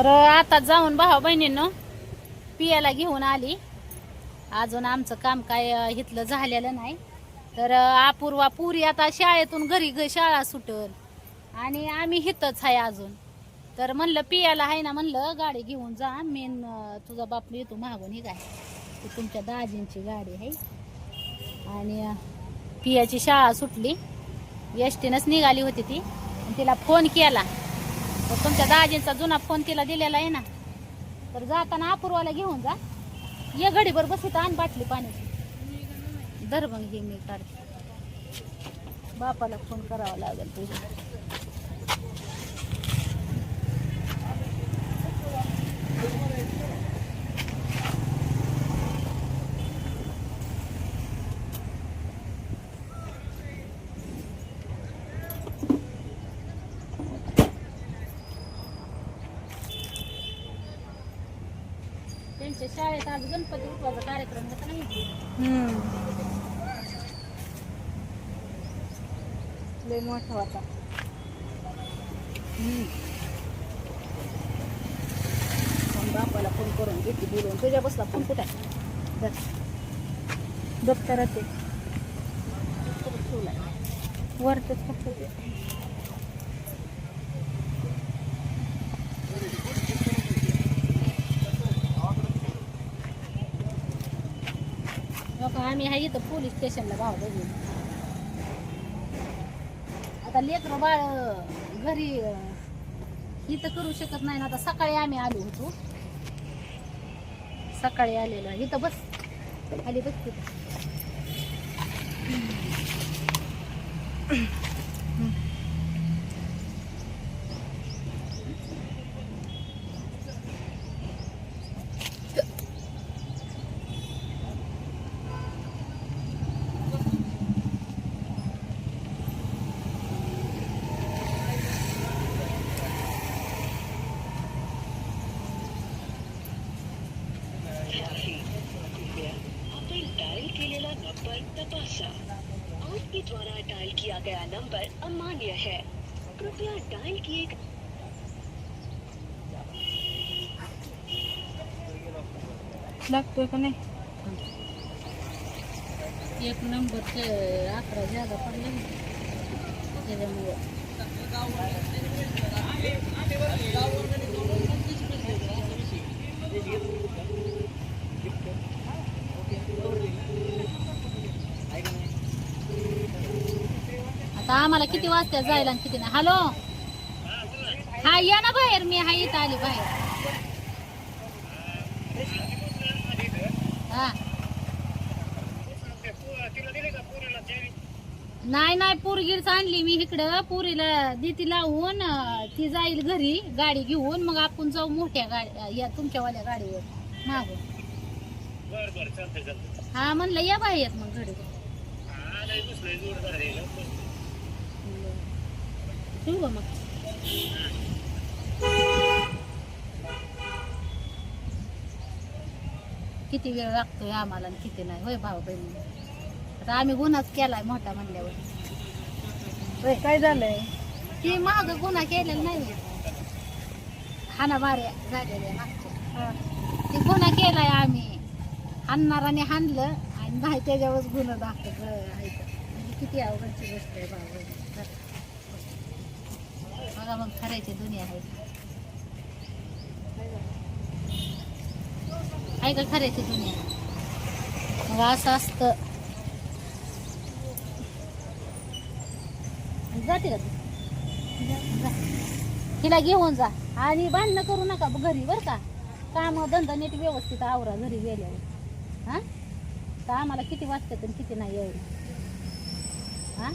तर आता जाऊन भावा बहिणींनो पियाला घेऊन आली. अजून आमचं काम काय इथलं झालेलं नाही. तर अपूर्वा पुरी आता शाळेतून घरी घरी शाळा सुटल. आणि आम्ही हिथंच आहे अजून. तर म्हणलं पियाला आहे ना म्हणलं गाडी घेऊन जा. मेन तुझा बाप येतो मागून ही काय? ती तुमच्या दाजींची गाडी आहे. आणि पियाची शाळा सुटली. एसटीनंच निघाली होती ती. आणि तिला फोन केला. तर तुमच्या दाजींचा जुना फोन तिला दिलेला आहे ना. तर जाताना अपूर्वाला घेऊन जा. ये घडीभर बसित आण बाटली पाण्याची. दर मग हे मी काढते. बापाला फोन करावा लागेल तुझ्या. त्यांच्या शाळेत आज गणपती उत्सवाचा कार्यक्रम होता नाही लय मोठा होता पण बापाला फोन करून घेतली बोलून तुझ्या बसला फोन कुठे. दप्तरात आहे. ठेवलाय. वरतीच फक्त ते. आम्ही आहे इथं पोलीस स्टेशनला भाव बघू आता लेकरं बाळ घरी इथं करू शकत नाही ना. आता सकाळी आम्ही आलो होतो. सकाळी आलेलो इथं बस. आली बस तिथं. पर तपासा आपके द्वारा डायल किया गया नंबर अमान्य है कृपया डायल किए एक नंबर के ज़्यादा पड़ लगे आता आम्हाला किती वाजता जायला आणि किती नाही. हॅलो हा या ना बाहेर. मी हा इथं आली बाहेर. हा. नाही नाही पोरगीच आणली मी इकडं. पुरीला दिती लावून ती जाईल घरी गाडी घेऊन. मग आपण जाऊ मोठ्या गाडी या तुमच्यावाल्या गाडीवर मागून हा म्हणलं या बाहेर मग घडी हा नाही बसलोय जोरदार आहे ठेवू का मग किती वेळ लागतोय आम्हाला आणि किती नाही? होय भाऊ बहिणी. आता आम्ही गुन्हाच केलाय मोठा म्हणल्यावर. होय, काय झालंय? ती माग गुन्हा केलेला नाही. हाना माऱ्या झालेल्या मागच्या. हा. ती गुन्हा केलाय आम्ही. हाणणाराने हाणलं आणि नाही त्याच्यावर गुन्हा दाखल. म्हणजे किती अवघडची गोष्ट आहे बाबा बघा मग खऱ्याची दोन्ही आहे ऐका का दोन्ही दुनिया मग असं असतं. जाते का तू. तिला घेऊन जा. आणि बांधणं करू नका घरी बर का. काम धंदा नीट व्यवस्थित आवरा घरी गेल्यावर. हा? तर आम्हाला किती वाजतात किती नाही एवढं. हा?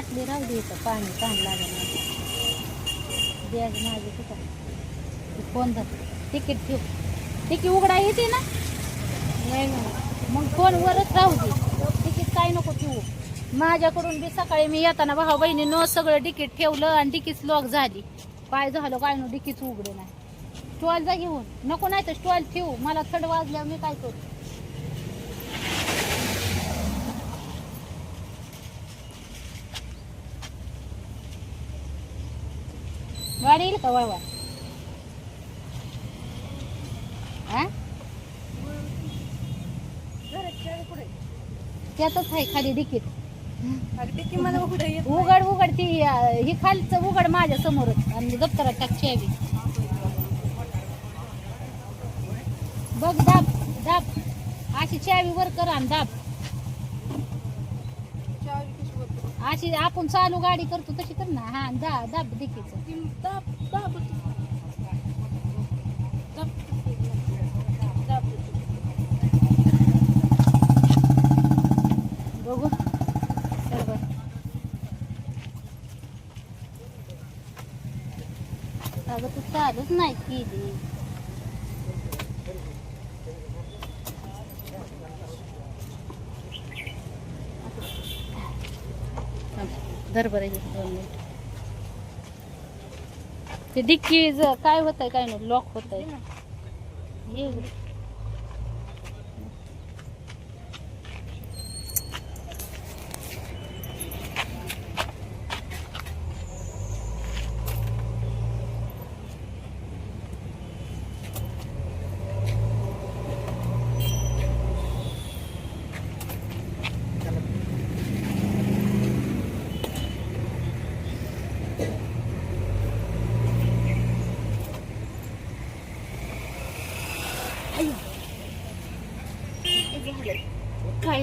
बाटली राहू दे इथं पाणी ताण लागेल बॅग माझी कुठं फोन धर. तिकीट ठेव. तिकीट उघडा येते ना? नाही मग फोनवरच राहू दे. तिकीट काय नको ठेवू. माझ्याकडून बी सकाळी मी येताना भाऊ बहिणीनं न सगळं डिकीट ठेवलं आणि डिकीच लॉक झाली. काय झालं काय नो डिकीच उघडे नाही. स्टॉल जा घेऊन. नको नाही तर स्टॉल ठेवू. मला थंड वाजल्यावर मी काय करू? गाडी येईल का वळवा हा? त्यातच आहे खाली मला उघडं. उघड ती ही खालचं उघड माझ्या समोरच. आणि दप्तरात टाक चावी बघ दाब दाब. अशी चावी वर कर आणि दाब चावी कशी होते? अशी आपण चालू गाडी करतो तशी कर ना. हा दा दाब देखीच. दाब दाब बघू. चल अगं तू चालूच नाही केली थांब, धर बरं हे दोन मिनिट ते डिक्की ज- काय होत आहे काय नाही लॉक होत आहे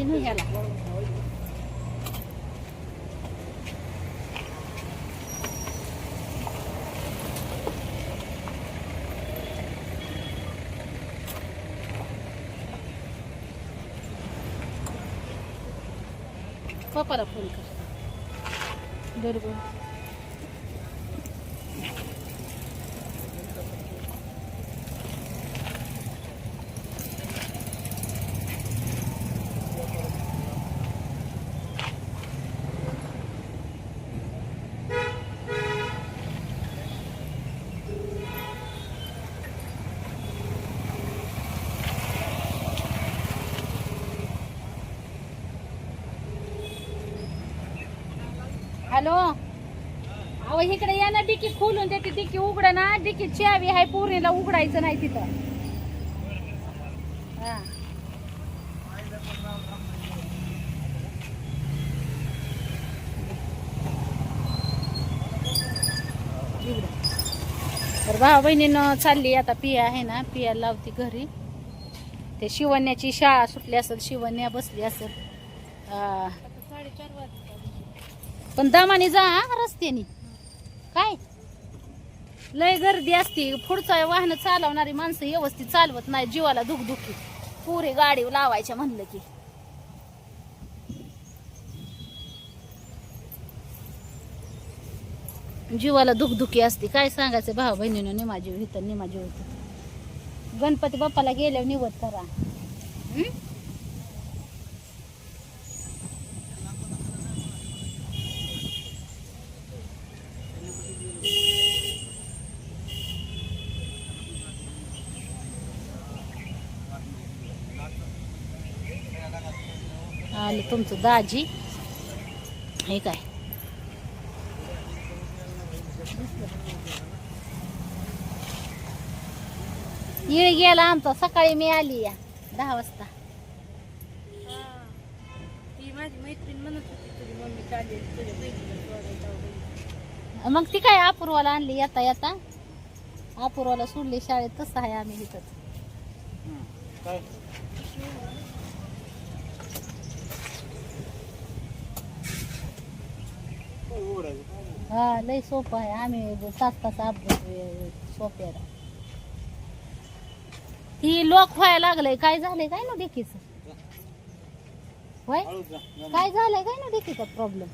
नाही ह्याला पप्पाला फोन कर. बरोबर हॅलो? अहो इकडे या ना डिकी खोलून त्याची डिकी उघड ना डिकी चावी आहे पोरीला उघडायचं नाही तिथं. हा. तर भाऊ बहिणीनं चालली आता पिया आहे ना पिया लावती घरी. ते शिवण्याची शाळा सुटली असेल शिवण्या बसली असेल. साडेचार वाजता पण दमाने जा हा रस्त्याने. काय? लय गर्दी असते. पुढचं वाहन चालवणारी माणसं व्यवस्थित चालवत नाही. जीवाला दुखदुखी. पुरे गाडी लावायच्या म्हणलं की. जीवाला दुखदुखी असते. काय सांगायचं? भाऊ बहिणीनं निमा जीव इथं निमा जीव गणपती बाप्पाला गेल्यावर निवड करा. आणि तुमचं दाजी. हे काय? येळ गेला आमचा. सकाळी मी आली या दहा वाजता. मग ती काय अपूर्वाला आणली? येता येता. अपूर्वाला सोडली शाळेत. तसं आहे आम्ही इथं काय उघडायचं हा लय सोपं आहे. आम्ही तास तास अपडेट सोप्याला ती लोक व्हायला लागलंय. काय झालंय? काय ना डिकीच होय? काय झालंय? काय ना डिकीचा प्रॉब्लेम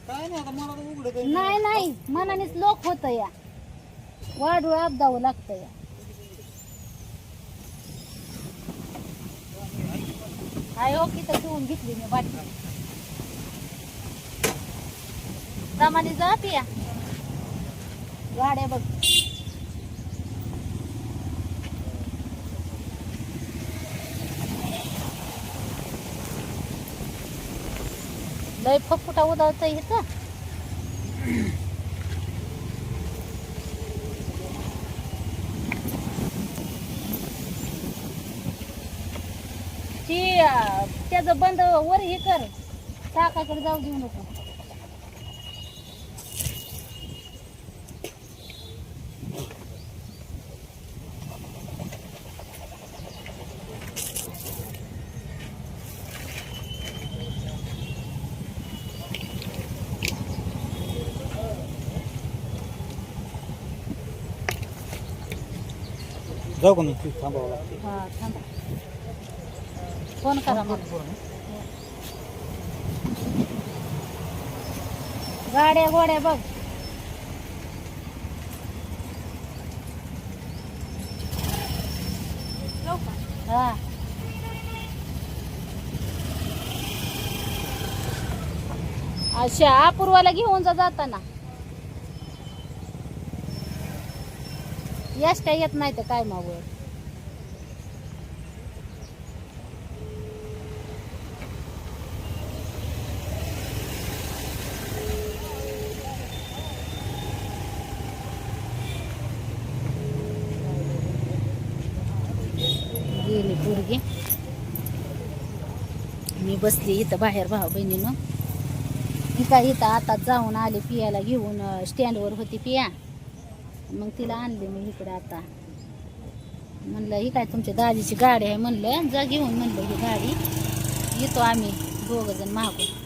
नाही नाही. मनानेच लोक होत या. वाढू अपदावं लागतं या. हो तर ठेवून घेतली मी बाटली? दमाने जा पिया. गाड्या बघ. लय फपुटा उदावत इथं. ती त्याचं बंद वर हे कर. टाकाकडे जाऊ देऊ नको. जाऊ का मी थांबावं लागते. हा थांबा. फोन करा मग. गाड्या गोड्या बघ. हा. अशा अपूर्वाला घेऊन जा जाताना. यष्टा येत नाही तर काय मावळ गेली पोरगी. मी बसली इथं बाहेर भाऊ बहिणीनं. इथं काय इथं आता जाऊन आले पियाला घेऊन स्टँडवर होती पिया. मग तिला आणले मी इकडे आता. म्हणलं ही काय तुमच्या दाजीची गाडी आहे? म्हणलं जा घेऊन म्हणलं ही गाडी. येतो आम्ही दोघ जण मागून.